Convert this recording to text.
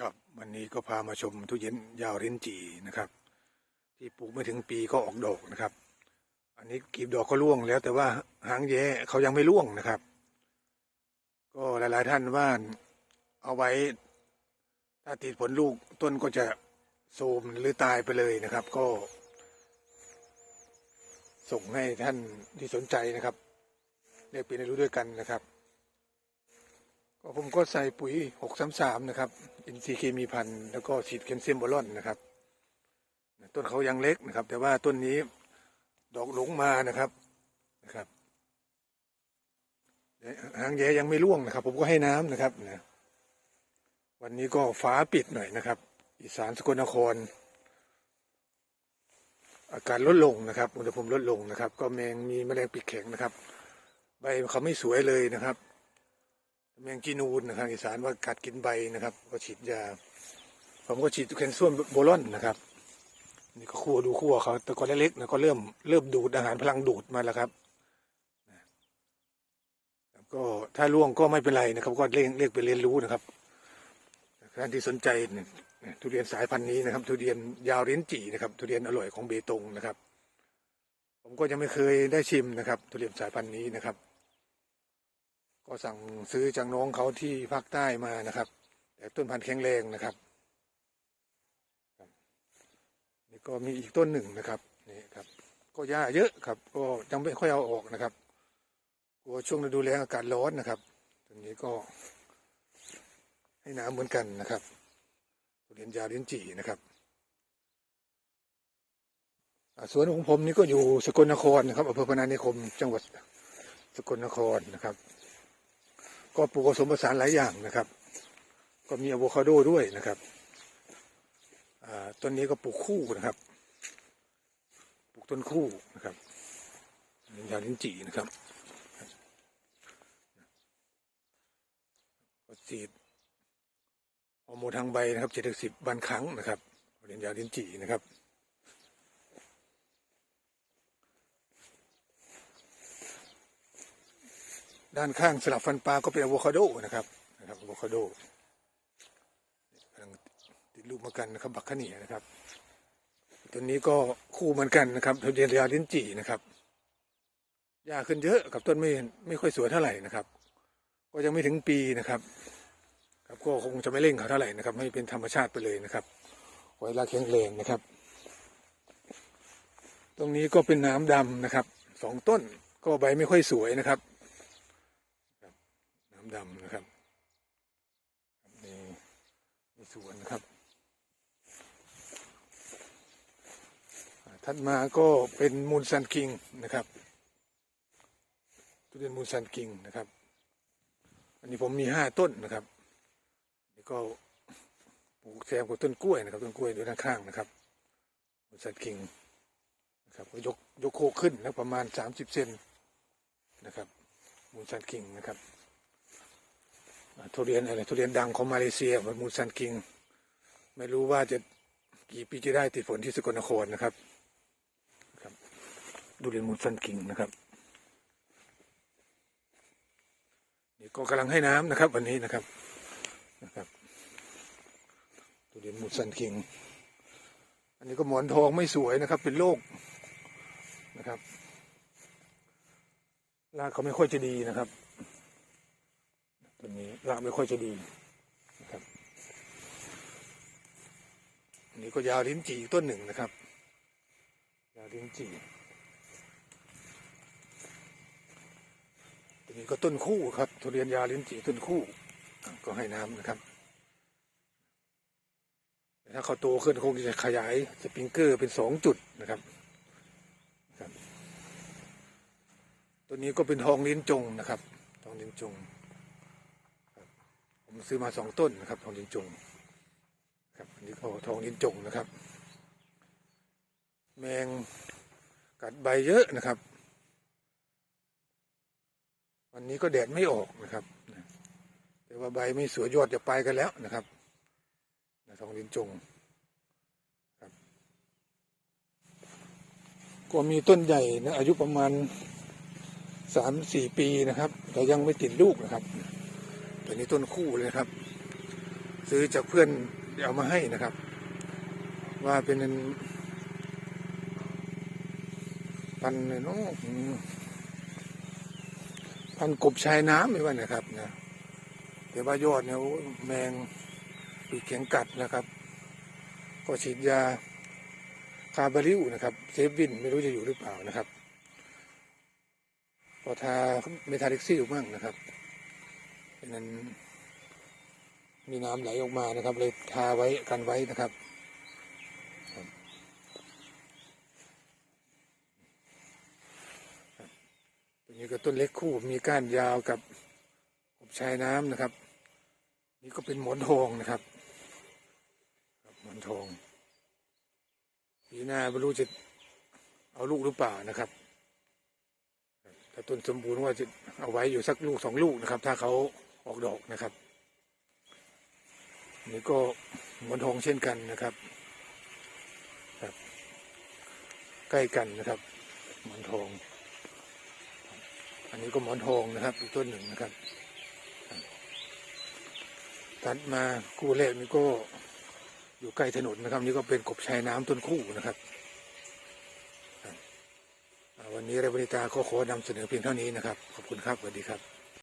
ครับวันนี้ก็พามาชมทุเรียนยาวเรนจีนะครับ ที่ปลูกไม่ถึงปีก็ออกดอกนะครับ อันนี้กีบดอกก็ร่วงแล้ว แต่ว่าหางแย้เขายังไม่ร่วงนะครับ ก็หลาย ๆ ท่านว่าเอาไว้ ถ้าติดผลลูกต้นก็จะโทมหรือตายไปเลยนะครับ ก็ ส่งให้ท่านที่สนใจนะครับเรียกเป็นให้รู้ด้วยกันนะครับ ก็ผมก็ใส่ปุ๋ย633นะครับอินทรีย์เคมีพันธุ์แล้วก็ฉีดแคลเซียมบอลอนนะครับ ต้นเขายังเล็กนะครับ แต่ว่าต้นนี้ดอกหลงมานะครับนะครับหางแย้ยังไม่ร่วงนะครับ ผมก็ให้น้ำนะครับนะวันนี้ก็ฟ้าปิดหน่อยนะครับ อีสานสกลนคร อากาศลดลงนะครับอุณหภูมิลดลงนะครับ ก็แมงมีแมลงปีกแข็งนะครับ ใบเขาไม่สวยเลยนะครับ แมงจีนูนนะครับอีสานว่ากัดกินใบนะครับก็ฉีดยา ผมก็ฉีดแคนซ่วมโบลอนนะครับนี่ก็คั่วดูคั่วเขาแต่ก่อนเล็กๆนะก็เริ่มเริ่มดูดอาหารพลังดูดมาแล้วครับก็ถ้าล่วงก็ไม่เป็นไรนะครับ ก็เรียกเรียกไปเรียนรู้นะครับท่านที่สนใจทุเรียนสายพันธุ์นี้นะครับ ทุเรียนยาวเรียนจีนะครับ ทุเรียนอร่อยของเบตงนะครับ ผมก็ยังไม่เคยได้ชิมนะครับ ทุเรียนสายพันธุ์นี้นะครับ ก็สั่งซื้อจากน้องเขาที่ภาคใต้มานะครับ แต่ต้นพันธุ์แข็งแรงนะครับนี่ก็มีอีกต้นหนึ่งนะครับนี่ครับ ก็หญ้าเยอะครับ ก็ยังไม่ค่อยเอาออกนะครับกลัวช่วงฤดูแล้งอากาศร้อนนะครับตรงนี้ก็ ให้น้ำเหมือนกันนะครับทุเรียนยาเรียนจีนะครับสวนของผมนี่ก็อยู่สกลนครนะครับอำเภอพนานิคม จังหวัดสกลนครนะครับ ก็ปลูกผสมผสานหลายอย่างนะครับ ก็มีอะโวคาโดด้วยนะครับต้นนี้ก็ปลูกคู่นะครับ ปลูกต้นคู่นะครับยาลิ้นจี่นะครับก็ฉีดฮอร์โมนทางใบนะครับเจ็ดสิบวันครั้งนะครับเรียนยาลิ้นจี่นะครับ ด้านข้างสลับฟันปลาก็เป็นอะโวคาโดนะครับนะครับอะโวคาโดกำลังติดลูกมากันนะครับ บักขะเหนียนะครับตัวนี้ก็คู่เหมือนกันนะครับทุเรียนยาลิ้นจี่นะครับหญ้าขึ้นเยอะกับต้นไม่ไม่ค่อยสวยเท่าไหร่นะครับ ก็ยังไม่ถึงปีนะครับ ครับก็คงจะไม่เร่งเขาเท่าไหร่นะครับ ให้เป็นธรรมชาติไปเลยนะครับไว้ละแข็งแรงนะครับ ตรงนี้ก็เป็นน้ำดำนะครับสองต้นก็ใบไม่ค่อยสวยนะครับ ดำนะครับนี่สวนนะครับอ่าถัดมาก็เป็นมูลซันคิงนะครับทุเรียนมูลซันคิงนะครับ อันนี้ผมมีห้าต้นนะครับนี่ก็ปลูกแซมกับต้นกล้วยนะครับต้นกล้วยอยู่ด้านข้างนะครับ มูลซันคิงนะครับก็ยกยกโคขึ้นแล้วประมาณสามสิบเซนนะครับ มูลซันคิงนะครับ ทุเรียนอะไรทุเรียนดังของมาเลเซียมือนมูซันคิง ไม่รู้ว่าจะกี่ปีจะได้ติดฝนที่สกลนครนะครับครับทุเรียนมูซันคิงนะครับนี่ก็กำลังให้น้ำนะครับ วันนี้นะครับนะครับทุเรียนมูซันคิง อันนี้ก็หมอนทองไม่สวยนะครับ เป็นโรคนะครับรากเขาไม่ค่อยจะดีนะครับ วนี้รากไม่ค่อยจะดีนะครับอันนี้ก็ยาวลิ้นจี่ต้นหนึ่งนะครับ ยาวลิ้นจี่ตัวนี้ก็ต้นคู่ครับทุเรียนยาวลิ้นจี่ต้นคู่ ก็ให้น้ำนะครับแต่ถ้าเขาโตขึ้นคงจะขยายสปริงเกอร์เป็นสองจุดนะครับตัวนี้ก็เป็นทองลิ้นจงนะครับ ทองลิ้นจง ผมซื้อมาสองต้นนะครับ ทองลินจงครับอันนี้ก็ทองลินจงนะครับ แมงกัดใบเยอะนะครับ วันนี้ก็แดดไม่ออกนะครับแต่ว่าใบไม่สวยยอดจะไปกันแล้วนะครับทองลินจงครับ ก็มีต้นใหญ่นะอายุประมาณสามสี่ปีนะครับ แต่ยังไม่ติดลูกนะครับ ตัวนี้ต้นคู่เลยนะครับ ซื้อจากเพื่อนเอามาให้นะครับ ว่าเป็นพันเนาะอืมพันกบชายน้ำไม่ว่านะครับนะแต่ว่ายอดเนี่ยแมงปีกแข็งกัดนะครับ ก็ฉีดยาคาบาริวนะครับเซฟวินไม่รู้จะอยู่หรือเปล่านะครับ ก็ทาเมทาลิกซิลมั่งนะครับ ดังนั้น มีน้ำไหลออกมานะครับ เลยทาไว้กันไว้นะครับครับครับตัวนี้ก็ต้นเล็กคู่มีก้านยาวกับกบชายน้ำนะครับ นี่ก็เป็นหมอนทองนะครับหมอนทองปีหน้าไม่รู้จะเอาลูกหรือเปล่านะครับครับถ้าต้นสมบูรณ์ว่าจะเอาไว้อยู่สักลูกสองลูกนะครับ ถ้าเขา ออกดอกนะครับ นี่ก็หมอนทองเช่นกันนะครับครับใกล้กันนะครับ หมอนทอง อันนี้ก็หมอนทองนะครับอีกต้นหนึ่งนะครับครัดมาคู่แรกนี่ก็อยู่ใกล้ถนนนะครับ นี่ก็เป็นกบชายน้ำต้นคู่นะครับวันนี้เรวนิตาก็ขอนำเสนอเพียงเท่านี้นะครับ ขอบคุณครับสวัสดีครับ